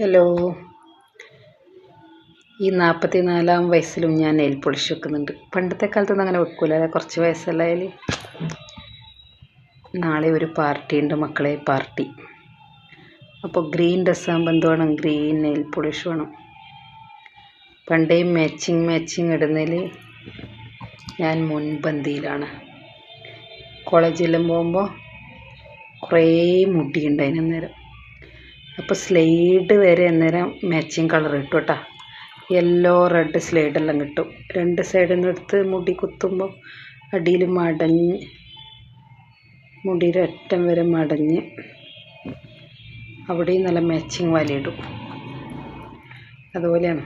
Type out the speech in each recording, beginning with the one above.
Hello. ഈ നാൽപ്പത്തി നാലാം വയസ്സിലും ഞാൻ നെയിൽ പോളിഷ് വെക്കുന്നുണ്ട്. പണ്ടത്തെ കാലത്തൊന്നും അങ്ങനെ വെക്കൂല കുറച്ച് വയസ്സല്ലായാൽ നാളെ ഒരു പാർട്ടി ഉണ്ട് മക്കളെ പാർട്ടി. അപ്പോൾ ഗ്രീൻ ഡ്രസ്സാകുമ്പോൾ എന്ത് വേണം? ഗ്രീൻ നെയിൽ പോളിഷ് വേണം. പണ്ടേ മാച്ചിങ് മാച്ചിങ് ഇടുന്നതിൽ ഞാൻ മുൻപന്തിയിലാണ്. കോളേജിലും പോകുമ്പോൾ കുറേ മുടിയുണ്ട് അതിനന്നേരം. അപ്പോൾ സ്ലൈഡ് വരെ അന്നേരം മാച്ചിങ് കളർ കിട്ടും കേട്ടോ യെല്ലോ റെഡ് സ്ലൈഡെല്ലാം കിട്ടും. രണ്ട് സൈഡിൽ നിന്ന് എടുത്ത് മുടി കുത്തുമ്പോൾ അടിയിൽ മടഞ്ഞ് മുടിയുടെ അറ്റം വരെ മടഞ്ഞ് അവിടെയും നല്ല മാച്ചിങ് വലയിടും അതുപോലെയാണ്.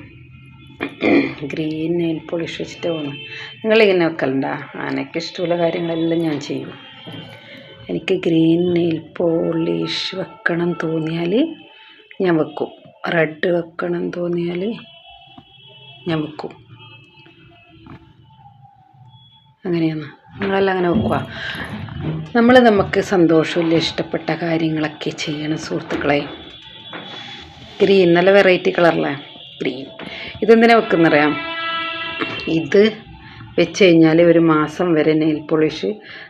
ഗ്രീൻ നെയിൽ പോളിഷ് വെച്ചിട്ട് പോകുന്നത് നിങ്ങളിങ്ങനെ വെക്കലുണ്ടോ? ആനയ്ക്ക് ഇഷ്ടമുള്ള കാര്യങ്ങളെല്ലാം ഞാൻ ചെയ്യും. എനിക്ക് ഗ്രീൻ നെയിൽ പോളിഷ് വെക്കണം തോന്നിയാൽ ഞാൻ വെക്കും. റെഡ് വെക്കണം തോന്നിയാൽ ഞാൻ വെക്കും. അങ്ങനെയാണ്. നിങ്ങളെല്ലാം അങ്ങനെ വെക്കുക നമ്മൾ നമുക്ക് സന്തോഷമില്ല? ഇഷ്ടപ്പെട്ട കാര്യങ്ങളൊക്കെ ചെയ്യണം സുഹൃത്തുക്കളെ. ഗ്രീൻ നല്ല വെറൈറ്റി കളറല്ലേ ഗ്രീൻ ഇതെന്തിനാ വെക്കുന്നറിയാം? ഇത് വെച്ച് കഴിഞ്ഞാൽ ഒരു മാസം വരെ നെയിൽ പോളിഷ്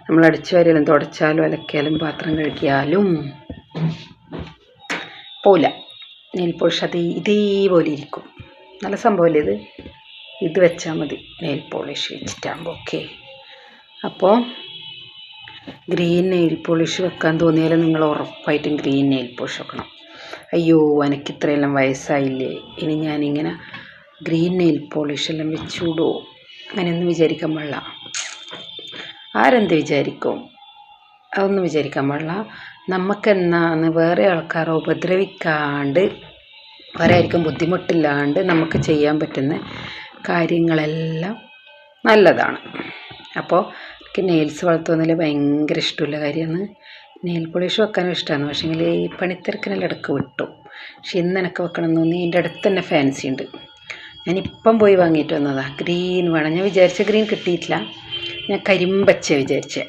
നമ്മൾ അടിച്ചു വാരിയാലും തുടച്ചാലും അലക്കിയാലും പാത്രം കഴുകിയാലും പോല. നെയിൽ പോളിഷ് അത് ഇതേപോലെ ഇരിക്കും. നല്ല സംഭവമല്ലേ ഇത്? ഇത് വെച്ചാൽ മതി. നെയിൽ പോളിഷ് വെച്ചിട്ടാകുമ്പോൾ ഓക്കെ. അപ്പോൾ ഗ്രീൻ നെയിൽ പോളിഷ് വെക്കാൻ തോന്നിയാൽ നിങ്ങൾ ഉറപ്പായിട്ടും ഗ്രീൻ നെയിൽ പോളിഷ് വെക്കണം. അയ്യോ എനിക്ക് ഇത്രയെല്ലാം വയസ്സായില്ലേ. ഇനി ഞാനിങ്ങനെ ഗ്രീൻ നെയിൽ പോളിഷ് എല്ലാം വെച്ചുവിടുമോ അങ്ങനെയൊന്നും വിചാരിക്കാൻ പാടില്ല. ആരെന്ത് വിചാരിക്കും? അതൊന്നും വിചാരിക്കാൻ പാടില്ല. നമുക്കെന്നാന്ന് വേറെ ആൾക്കാരെ ഉപദ്രവിക്കാണ്ട് വേറെ ആയിരിക്കും ബുദ്ധിമുട്ടില്ലാണ്ട് നമുക്ക് ചെയ്യാൻ പറ്റുന്ന കാര്യങ്ങളെല്ലാം നല്ലതാണ്. അപ്പോൾ എനിക്ക് നെയിൽസ് വളർത്തുന്നതിൽ ഭയങ്കര ഇഷ്ടമുള്ള കാര്യമാണ്. നെയിൽ പോളിഷ് വെക്കാനും ഇഷ്ടമാണ് പക്ഷേങ്കിൽ ഈ പണിത്തിരക്കിനെല്ലാം ഇടയ്ക്ക് വിട്ടു. പക്ഷെ ഇന്ന് എനിക്ക് വെക്കണം എന്ന് തോന്നി എന്റെ അടുത്ത് തന്നെ ഫാൻസി ഉണ്ട്. ഞാനിപ്പം പോയി വാങ്ങിയിട്ട് വന്നതാണ് ഗ്രീൻ വേണം. ഞാൻ വിചാരിച്ച ഗ്രീൻ കിട്ടിയിട്ടില്ല. ഞാൻ കരിമ്പച്ച വിചാരിച്ചേ.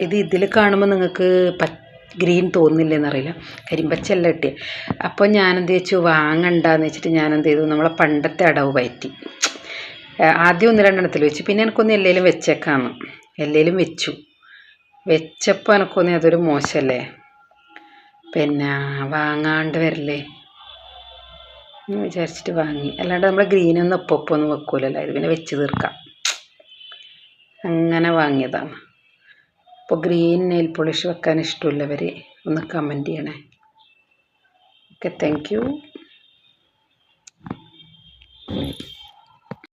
ഇത് ഇതിൽ കാണുമ്പോൾ നിങ്ങൾക്ക് പ ഗ്രീൻ തോന്നുന്നില്ലെന്നറിയില്ല കരിമ്പച്ചല്ല കിട്ടിയ. അപ്പോൾ ഞാനെന്ത് വെച്ചു വാങ്ങണ്ടെന്ന് വെച്ചിട്ട് ഞാനെന്ത് ചെയ്തു? നമ്മളെ പണ്ടത്തെ അടവ് പയറ്റി. ആദ്യം ഒന്ന് രണ്ടെണ്ണത്തിൽ വെച്ചു. പിന്നെ എനിക്കൊന്ന് എല്ലേലും വെച്ചേക്കാന്ന്. എല്ലേലും വെച്ചു. വെച്ചപ്പോൾ എനിക്കൊന്ന് അതൊരു മോശമല്ലേ പിന്നെ വാങ്ങാണ്ട് വരില്ലേ? എന്ന് വിചാരിച്ചിട്ട് വാങ്ങി. അല്ലാണ്ട് നമ്മൾ ഗ്രീനൊന്നും ഒപ്പൊപ്പൊന്നും വെക്കൂലല്ലോ. ഇത് പിന്നെ വെച്ച് തീർക്കാം. അങ്ങനെ വാങ്ങിയതാണ്. അപ്പോൾ ഗ്രീൻ നെയിൽ പോളിഷ് വെക്കാൻ ഇഷ്ടമുള്ളവർ ഒന്ന് കമന്റ് ചെയ്യണേ. Okay thank you